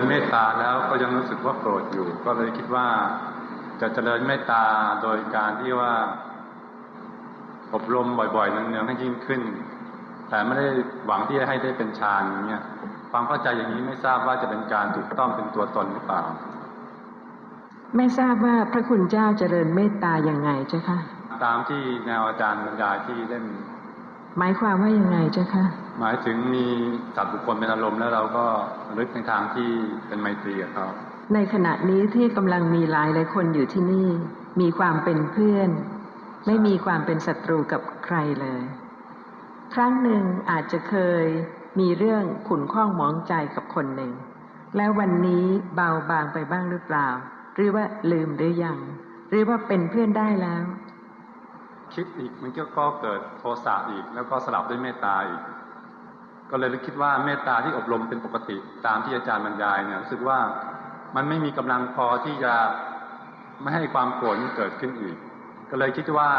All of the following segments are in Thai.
ญเมตตาแล้วก็ยังรู้สึกว่าโกรธอยู่ ก็เลยคิดว่าจะเจริญเมตตาโดยการที่ว่า อบรมบ่อยๆเนืองๆให้ยิ่งขึ้น แต่ไม่ได้หวังที่จะให้ได้เป็นฌานอย่างเงี้ยความเข้าใจอย่างนี้ไม่ทราบว่าจะเป็นการถูกต้องเป็นตัวตนหรือเปล่า ไม่ทราบว่าพระคุณเจ้าเจริญเมตตาอย่างไงเจ้าคะตามที่แนวอาจารย์บรรยายที่เล่ม หมายความว่ายังไงเจ้าคะหมายถึงมีสัตว์บุคคลเป็นอารมณ์แล้วเราก็ลึกในทางที่เป็นไมตรีกับเขาในขณะนี้ที่กำลังมีหลายหลายคนอยู่ที่นี่ มีความเป็นเพื่อน ไม่มีความเป็นศัตรูกับใครเลย ครั้งหนึ่งอาจจะเคยมีเรื่องขุนข้องหมองใจกับคนหนึ่ง แล้ววันนี้เบาบางไปบ้างหรือเปล่า หรือว่าลืมหรือยัง หรือว่าเป็นเพื่อนได้แล้ว คิดอีกมันก็เกิดโทสะอีก แล้วก็สลับด้วยเมตตาอีก ก็เลยคิดว่าเมตตาที่อบรมเป็นปกติตามที่อาจารย์บรรยายเนี่ยรู้สึกว่ามันไม่มีกำลังพอที่จะไม่ให้ความโกรธเกิดขึ้นอีก ก็เลยคิดว่า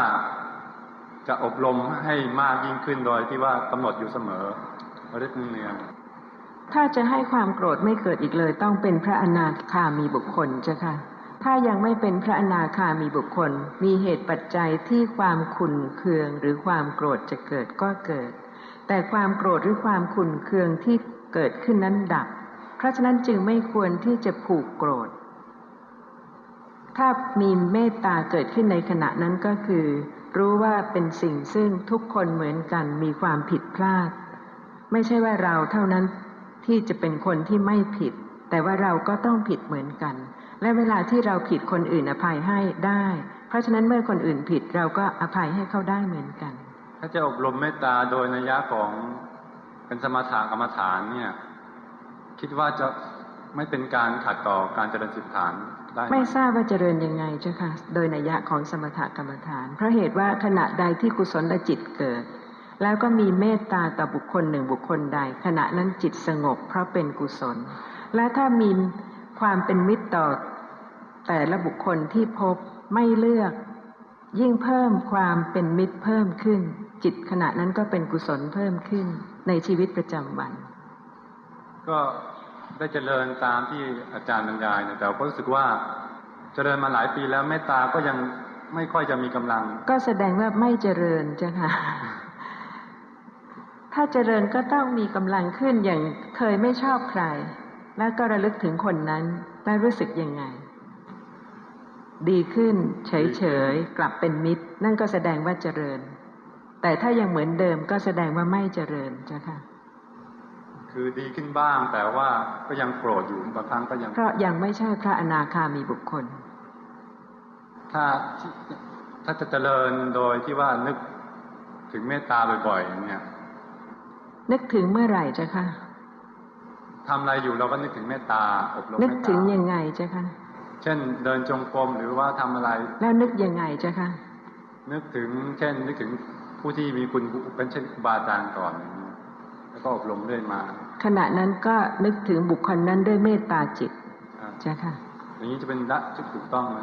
จะอบรมให้มากยิ่งขึ้นโดยที่ว่ากำหนดอยู่เสมอระลึกเนืองถ้าจะให้ความโกรธไม่เกิดอีกเลย ต้องเป็นพระอนาคามีบุคคลเจ้าค่ะ ถ้ายังไม่เป็นพระอนาคามีบุคคล มีเหตุปัจจัยที่ความขุนเคืองหรือความโกรธจะเกิดก็เกิด แต่ความโกรธหรือความขุนเคืองที่เกิดขึ้นนั้นดับ เพราะฉะนั้นจึงไม่ควรที่จะผูกโกรธ ถ้ามีเมตตาเกิดขึ้นในขณะนั้นก็คือ รู้ว่าเป็นสิ่งซึ่งทุกคนเหมือนกันมีความผิดพลาด ไม่ใช่ว่าเราเท่านั้นที่จะเป็นคนที่ไม่ผิด แต่ว่าเราก็ต้องผิดเหมือนกัน และเวลาที่เราผิดคนอื่นอภัยให้ได้ เพราะฉะนั้นเมื่อคนอื่นผิดเราก็อภัยให้เขาได้เหมือนกัน ถ้าจะอบรมเมตตาโดยนัยยะของเป็นสมถะกรรมฐานเนี่ย คิดว่าจะไม่เป็นการขัดต่อการเจริญสิทฐานได้หไม่ทราบว่าเจริญยังไงเจ้าค่ะโดยนัยยะของสมถกรรมฐาน เพราะเหตุว่าขณะใดที่กุศลจิตเกิด แล้วก็มีเมตตาต่อบุคคลหนึ่งบุคคลใด ขณะนั้นจิตสงบเพราะเป็นกุศล และถ้ามีความเป็นมิตรต่อ แต่ละบุคคลที่พบไม่เลือก ยิ่งเพิ่มความเป็นมิตรเพิ่มขึ้น จิตขณะนั้นก็เป็นกุศลเพิ่มขึ้นในชีวิตประจำวัน ก็ได้เจริญตามที่อาจารย์บรรยายเนี่ยแต่ก็รู้สึกว่าเจริญมาหลายปีแล้วเมตตาก็ยังไม่ค่อยจะมีกำลัง ก็แสดงว่าไม่เจริญจ้ะค่ะถ้าเจริญก็ต้องมีกำลังขึ้นอย่างเคยไม่ชอบใคร แล้วก็ระลึกถึงคนนั้นแล้วรู้สึกยังไง ดีขึ้น เฉยๆ กลับเป็นมิตร นั่นก็แสดงว่าเจริญ แต่ถ้ายังเหมือนเดิมก็แสดงว่าไม่เจริญจ้ะค่ะ คือดีขึ้นบ้างแต่ว่าก็ยังโกรธอยู่บางครั้งก็ยังเพราะยังไม่ใช่พระอนาคามีบุคคล ถ้าถ้าจะเจริญโดยที่ว่านึกถึงเมตตาบ่อยๆเนี่ย นึกถึงเมื่อไหร่จ้ะค่ะทำอะไรอยู่เราก็นึกถึงเมตตาอบรมนึกเมตถึงตายังไงจ้ะค่ะ เช่นเดินจงกรมหรือว่าทำอะไร แล้วนึกยังไงจ้ะค่ะนึกถึง เช่น นึกถึงผู้ที่มีคุณเป็นเช่นครูบาอาจารย์ก่อนอย่างนี้แล้วก็อบรมเรื่อยมา ขณะนั้นก็นึกถึงบุคคลนั้นด้วยเมตตาจิตอ่าจ้ะค่ะอย่างนี้จะเป็นละที่ถูกต้องไหม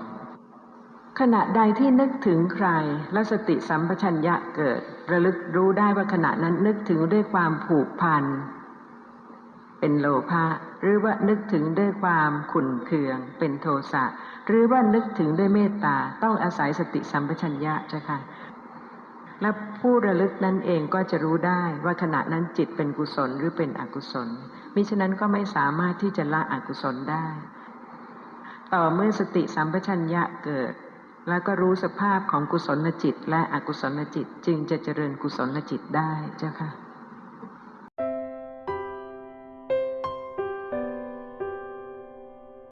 ขณะใดที่นึกถึงใคร และสติสัมปชัญญะเกิด ระลึกรู้ได้ว่าขณะนั้นนึกถึงด้วยความผูกพัน เป็นโลภะหรือว่านึกถึงด้วยความขุ่นเคือง เป็นโทสะหรือว่านึกถึงด้วยเมตตาต้องอาศัยสติสัมปชัญญะจ้ะค่ะและผู้ระลึกนั้นเองก็จะรู้ได้ว่าขณะนั้นจิตเป็นกุศลหรือเป็นอกุศล มิฉะนั้นก็ไม่สามารถที่จะละอกุศลได้ ต่อเมื่อสติสัมปชัญญะเกิด แล้วก็รู้สภาพของกุศลจิตและอกุศลจิตจึงจะเจริญกุศลจิตได้เจ้าค่ะ